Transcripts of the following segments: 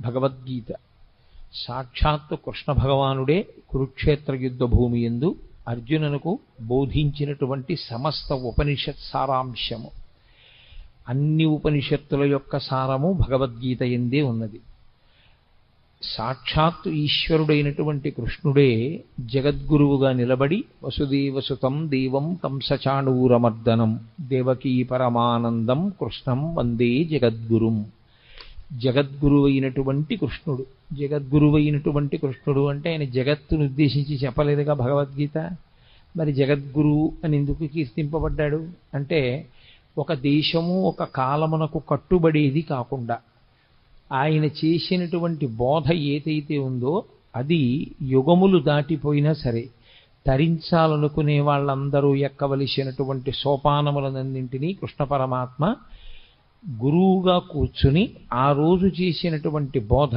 భగవద్గీత. సాక్షాత్తు కృష్ణ భగవానుడే కురుక్షేత్ర యుద్ధ భూమి ఎందు అర్జునునకు బోధించినటువంటి సమస్త ఉపనిషత్ సారాంశము. అన్ని ఉపనిషత్తుల యొక్క సారము భగవద్గీత ఎందే ఉన్నది. సాక్షాత్తు ఈశ్వరుడైనటువంటి కృష్ణుడే జగద్గురువుగా నిలబడి వసుదేవసుతం దేవం కంసచాణూరమర్దనం దేవకీ పరమానందం కృష్ణం వందే జగద్గురుం. జగద్గురువైనటువంటి కృష్ణుడు. జగద్గురువైనటువంటి కృష్ణుడు అంటే ఆయన జగత్తును ఉద్దేశించి చెప్పలేదుగా భగవద్గీత. మరి జగద్గురువు అని ఎందుకు కీర్తింపబడ్డాడు? అంటే ఒక దేశము ఒక కాలమునకు కట్టుబడేది కాకుండా ఆయన చేసినటువంటి బోధ ఏదైతే ఉందో అది యుగములు దాటిపోయినా సరే తరించాలనుకునే వాళ్ళందరూ ఎక్కవలసినటువంటి సోపానములనన్నింటినీ కృష్ణ పరమాత్మ గురువుగా కూర్చుని ఆ రోజు చేసినటువంటి బోధ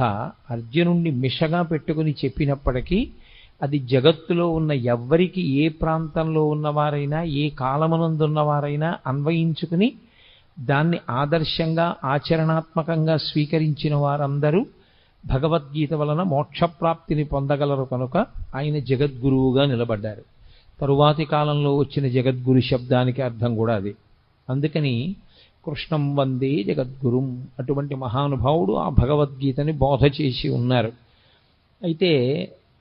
అర్జునుణ్ణి మిషగా పెట్టుకుని చెప్పినప్పటికీ అది జగత్తులో ఉన్న ఎవ్వరికి ఏ ప్రాంతంలో ఉన్నవారైనా ఏ కాలమునందున్నవారైనా అన్వయించుకుని దాన్ని ఆదర్శంగా ఆచరణాత్మకంగా స్వీకరించిన వారందరూ భగవద్గీత వలన మోక్షప్రాప్తిని పొందగలరు కనుక ఆయన జగద్గురువుగా నిలబడ్డారు. తరువాతి కాలంలో వచ్చిన జగద్గురు శబ్దానికి అర్థం కూడా అది. అందుకని కృష్ణం వందే జగద్గురుం. అటువంటి మహానుభావుడు ఆ భగవద్గీతని బోధ చేసి ఉన్నారు. అయితే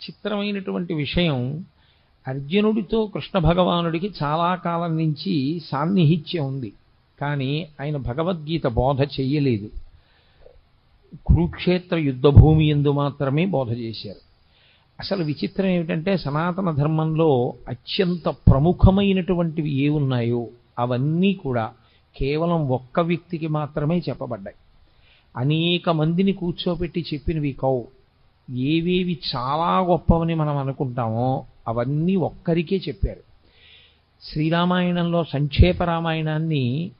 చిత్రమైనటువంటి విషయం అర్జునుడితో కృష్ణ భగవానుడికి చాలా కాలం నుంచి సాన్నిహిత్యం ఉంది. కానీ ఆయన భగవద్గీత బోధ చెయ్యలేదు కురుక్షేత్ర యుద్ధభూమి ఎందు మాత్రమే బోధ చేశారు. అసలు విచిత్రం ఏమిటంటే సనాతన ధర్మంలో అత్యంత ప్రముఖమైనటువంటివి ఏ ఉన్నాయో అవన్నీ కూడా కేవలం ఒక్క వ్యక్తికి మాత్రమే చెప్పబడ్డాయి. అనేక మందిని కూర్చోబెట్టి చెప్పినవి కవు ఏవేవి చాలా గొప్పవని మనం అనుకుంటామో అవన్నీ ఒక్కరికే చెప్పారు. శ్రీరామాయణంలో సంక్షేప రామాయణాన్ని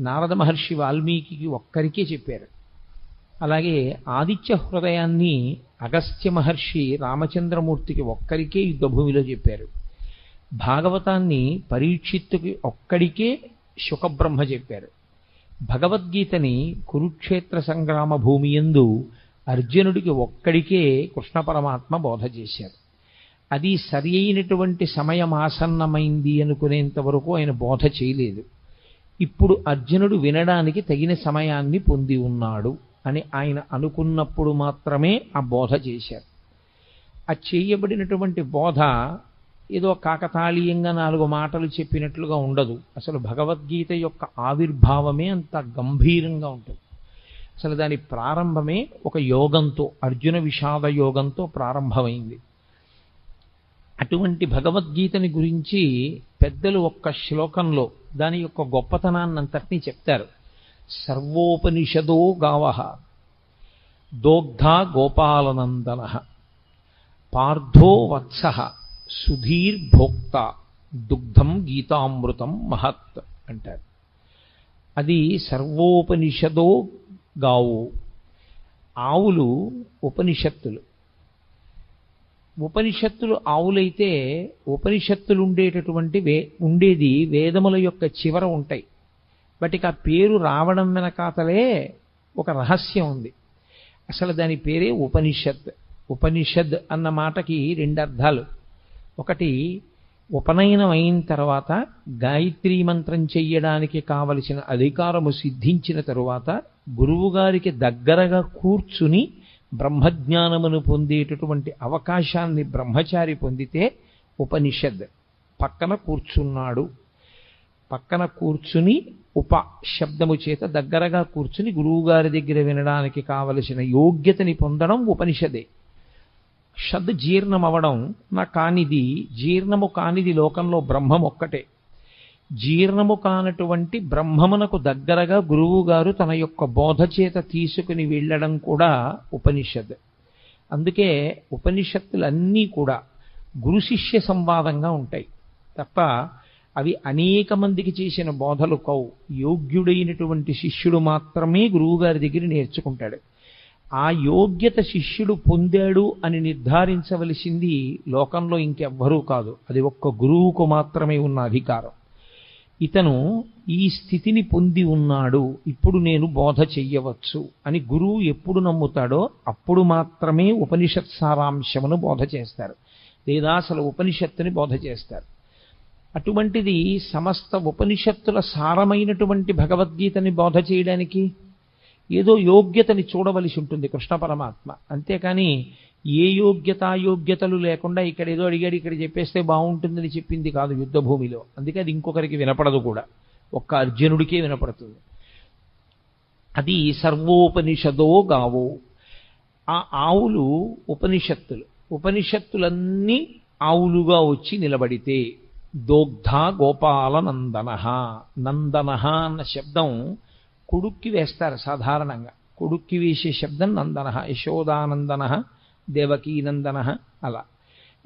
నారద మహర్షి వాల్మీకి ఒక్కరికే చెప్పారు. అలాగే ఆదిత్య హృదయాన్ని అగస్త్య మహర్షి రామచంద్రమూర్తికి ఒక్కరికే యుద్ధభూమిలో చెప్పారు. భాగవతాన్ని పరీక్షిత్తుకి ఒక్కడికే శుకబ్రహ్మ చెప్పారు. భగవద్గీతని కురుక్షేత్ర సంగ్రామ భూమి ఎందు అర్జునుడికి ఒక్కడికే కృష్ణ పరమాత్మ బోధ చేశారు. అది సరి అయినటువంటి సమయం ఆసన్నమైంది అనుకునేంత వరకు ఆయన బోధ చేయలేదు. ఇప్పుడు అర్జునుడు వినడానికి తగిన సమయాన్ని పొంది ఉన్నాడు అని ఆయన అనుకున్నప్పుడు మాత్రమే ఆ బోధ చేశారు. ఆ చేయబడినటువంటి బోధ ఏదో కాకతాళీయంగా నాలుగు మాటలు చెప్పినట్లుగా ఉండదు. అసలు భగవద్గీత యొక్క ఆవిర్భావమే అంత గంభీరంగా ఉంటుంది. అసలు దాని ప్రారంభమే ఒక యోగంతో అర్జున విషాద యోగంతో ప్రారంభమైంది. అటువంటి భగవద్గీతని గురించి పెద్దలు ఒక్క శ్లోకంలో దాని యొక్క గొప్పతనాన్నంతటినీ చెప్తారు. సర్వోపనిషదో గావ దోగ్ధ గోపాలనందన పార్థో వత్స సుధీర్భోక్త దుగ్ధం గీతామృతం మహత్ అంటారు. అది సర్వోపనిషదో గావు. ఆవులు ఉపనిషత్తులు. ఉపనిషత్తులు ఆవులైతే ఉపనిషత్తులు ఉండేటటువంటి వే ఉండేది వేదముల యొక్క చివర ఉంటాయి. వాటికి ఆ పేరు రావడం వెనకాతలే ఒక రహస్యం ఉంది. అసలు దాని పేరే ఉపనిషత్. ఉపనిషద్ అన్న మాటకి రెండు అర్థాలు. ఒకటి ఉపనయనం అయిన తర్వాత గాయత్రీ మంత్రం చెయ్యడానికి కావలసిన అధికారము సిద్ధించిన తరువాత గురువుగారికి దగ్గరగా కూర్చుని బ్రహ్మజ్ఞానమును పొందేటటువంటి అవకాశాన్ని బ్రహ్మచారి పొందితే ఉపనిషద్. పక్కన కూర్చున్నాడు. పక్కన కూర్చుని ఉప శబ్దము చేత దగ్గరగా కూర్చుని గురువుగారి దగ్గర వినడానికి కావలసిన యోగ్యతని పొందడం ఉపనిషదే. షద్ జీర్ణమవడం నా కానిది జీర్ణము కానిది లోకంలో బ్రహ్మం ఒక్కటే. జీర్ణము కానటువంటి బ్రహ్మమునకు దగ్గరగా గురువుగారు తన యొక్క బోధ చేత తీసుకుని వెళ్ళడం కూడా ఉపనిషద్. అందుకే ఉపనిషత్తులన్నీ కూడా గురు శిష్య సంవాదంగా ఉంటాయి. తప్ప అవి అనేక మందికి చేసిన బోధలు కవు యోగ్యుడైనటువంటి శిష్యుడు మాత్రమే గురువుగారి దగ్గర నేర్చుకుంటాడు. ఆ యోగ్యత శిష్యుడు పొందాడు అని నిర్ధారించవలసింది లోకంలో ఇంకెవ్వరూ కాదు. అది ఒక్క గురువుకు మాత్రమే ఉన్న అధికారం. ఇతను ఈ స్థితిని పొంది ఉన్నాడు. ఇప్పుడు నేను బోధ చెయ్యవచ్చు అని గురువు ఎప్పుడు నమ్ముతాడో అప్పుడు మాత్రమే ఉపనిషత్ సారాంశమును బోధ చేస్తారు. లేదా అసలు ఉపనిషత్తుని బోధ చేస్తారు. అటువంటిది సమస్త ఉపనిషత్తుల సారమైనటువంటి భగవద్గీతని బోధ చేయడానికి ఏదో యోగ్యతని చూడవలసి ఉంటుంది కృష్ణ పరమాత్మ. అంతేకాని ఏ యోగ్యత యోగ్యతలు లేకుండా ఇక్కడ ఏదో అడిగాడు ఇక్కడ చెప్పేస్తే బాగుంటుందని చెప్పింది కాదు యుద్ధభూమిలో. అందుకే అది ఇంకొకరికి వినపడదు కూడా. ఒక్క అర్జునుడికే వినపడుతుంది. అది సర్వోపనిషదో గావో. ఆ ఆవులు ఉపనిషత్తులు. ఉపనిషత్తులన్నీ ఆవులుగా వచ్చి నిలబడితే దోగ్ధ గోపాల నందన నందన అన్న శబ్దం కొడుక్కి వేస్తారు సాధారణంగా. కొడుక్కి వేసే శబ్దం నందన యశోదానందన దేవకీనందన అలా.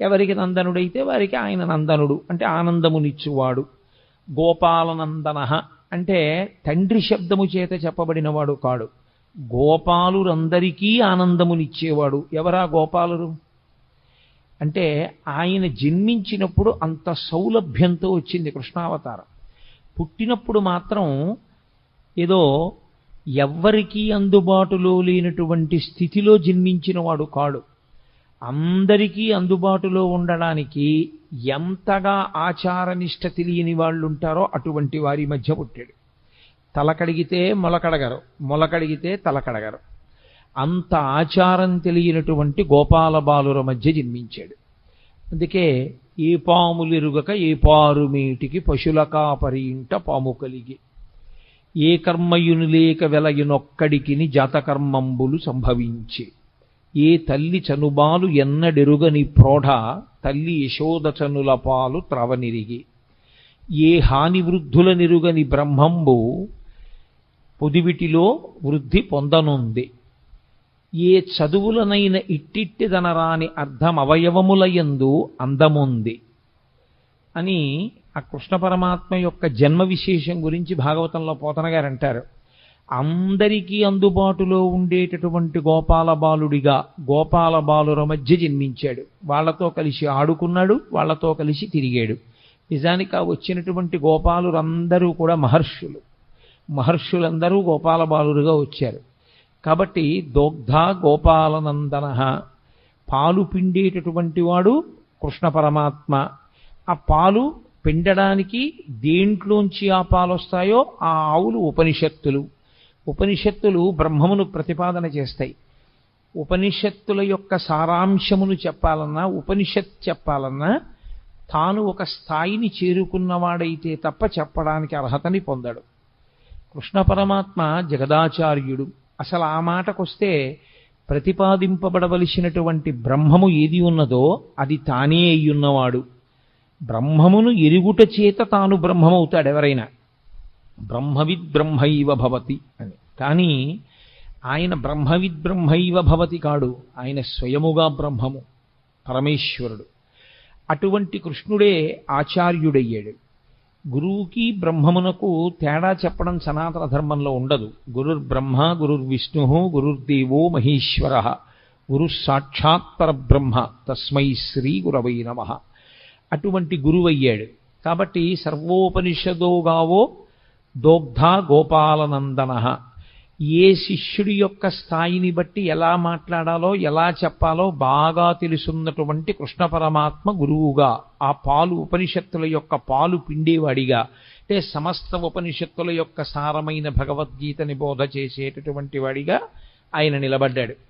ఎవరికి నందనుడైతే వారికి ఆయన నందనుడు అంటే ఆనందమునిచ్చువాడు. గోపాలనందన అంటే తండ్రి శబ్దము చేత చెప్పబడినవాడు కాడు. గోపాలురందరికీ ఆనందమునిచ్చేవాడు. ఎవరా గోపాలురు? అంటే ఆయన జన్మించినప్పుడు అంత సౌలభ్యంతో వచ్చింది కృష్ణావతారం. పుట్టినప్పుడు మాత్రం ఏదో ఎవ్వరికీ అందుబాటులో లేనటువంటి స్థితిలో జన్మించినవాడు కాడు. అందరికీ అందుబాటులో ఉండడానికి ఎంతగా ఆచారనిష్ట తెలియని వాళ్ళు ఉంటారో అటువంటి వారి మధ్య పుట్టాడు. తలకడిగితే మొలకడగరు మొలకడిగితే తలకడగరు అంత ఆచారం తెలియనటువంటి గోపాల బాలుర మధ్య జన్మించాడు. అందుకే ఏ పాములిరుగక ఏ పారు మీటికి పశుల కాపరి ఇంట పాము కలిగి ఏ కర్మయునులేక వెలయునొక్కడికిని జాతకర్మంబులు సంభవించి. ఏ తల్లి చనుబాలు ఎన్నడెరుగని ప్రోఢ తల్లి యశోదచనుల పాలు త్రవనిరిగి. ఏ హాని వృద్ధుల నిరుగని బ్రహ్మంబు పొదివిటిలో వృద్ధి పొందనుంది. ఏ చదువులనైన ఇట్టిట్టిదనరాని అర్థం అవయవములయందు అందముంది. అని ఆ కృష్ణ పరమాత్మ యొక్క జన్మ విశేషం గురించి భాగవతంలో పోతన గారు అంటారు. అందరికీ అందుబాటులో ఉండేటటువంటి గోపాల బాలుడిగా గోపాల బాలుర మధ్య జన్మించాడు. వాళ్ళతో కలిసి ఆడుకున్నాడు వాళ్ళతో కలిసి తిరిగాడు. నిజానికి ఆ వచ్చినటువంటి గోపాలురందరూ కూడా మహర్షులు. మహర్షులందరూ గోపాల బాలురుగా వచ్చారు. కాబట్టి దోగ్ధ గోపాలనందన పాలు పిండేటటువంటి వాడు కృష్ణ పరమాత్మ. ఆ పాలు పిండడానికి దేంట్లోంచి ఆ పాలు వస్తాయో ఆ ఆవులు ఉపనిషత్తులు. ఉపనిషత్తులు బ్రహ్మమును ప్రతిపాదన చేస్తాయి. ఉపనిషత్తుల యొక్క సారాంశమును చెప్పాలన్నా ఉపనిషత్ చెప్పాలన్నా తాను ఒక స్థాయిని చేరుకున్నవాడైతే తప్ప చెప్పడానికి అర్హతని పొందడు. కృష్ణ పరమాత్మ జగదాచార్యుడు. అసలు ఆ మాటకొస్తే ప్రతిపాదింపబడవలసినటువంటి బ్రహ్మము ఏది ఉన్నదో అది తానే అయ్యున్నవాడు. బ్రహ్మమును ఎరుగుట చేత తాను బ్రహ్మమవుతాడు ఎవరైనా. బ్రహ్మవిద్ బ్రహ్మైవ భవతి అని. కానీ ఆయన బ్రహ్మవిద్ బ్రహ్మైవ భవతి కాడు. ఆయన స్వయముగా బ్రహ్మము పరమేశ్వరుడు. అటువంటి కృష్ణుడే ఆచార్యుడయ్యాడు. గురువుకి బ్రహ్మమునకు తేడా చెప్పడం సనాతన ధర్మంలో ఉండదు. గురుర్ బ్రహ్మ గురుర్ విష్ణు గురుర్దేవో మహేశ్వర. గురు సాక్షాత్ పరబ్రహ్మ తస్మై శ్రీ గురవై నమ. అటువంటి గురువయ్యాడు. కాబట్టి సర్వోపనిషదోగావో దోగ్ధ గోపాలనందన. ఏ శిష్యుడి యొక్క స్థాయిని బట్టి ఎలా మాట్లాడాలో ఎలా చెప్పాలో బాగా తెలుసున్నటువంటి కృష్ణ పరమాత్మ గురువుగా ఆ పాలు ఉపనిషత్తుల యొక్క పాలు పిండేవాడిగా అంటే సమస్త ఉపనిషత్తుల యొక్క సారమైన భగవద్గీతని బోధ చేసేటటువంటి వాడిగా ఆయన నిలబడ్డాడు.